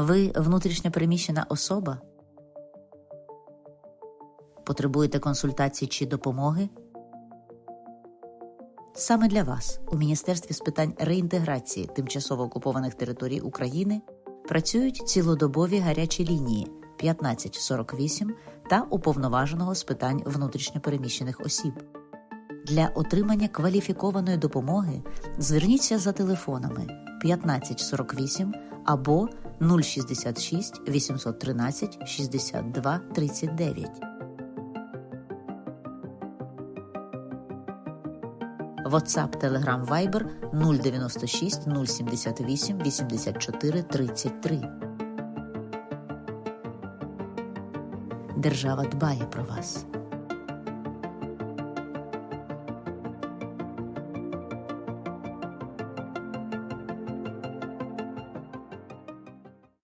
Ви внутрішньо переміщена особа? Потребуєте консультації чи допомоги? Саме для вас у Міністерстві з питань реінтеграції тимчасово окупованих територій України працюють цілодобові гарячі лінії 1548 та уповноваженого з питань внутрішньопереміщених осіб. Для отримання кваліфікованої допомоги зверніться за телефонами 1548 або 066 813 62 39. WhatsApp, Telegram, Viber 096 078 84 33. Держава дбає про вас.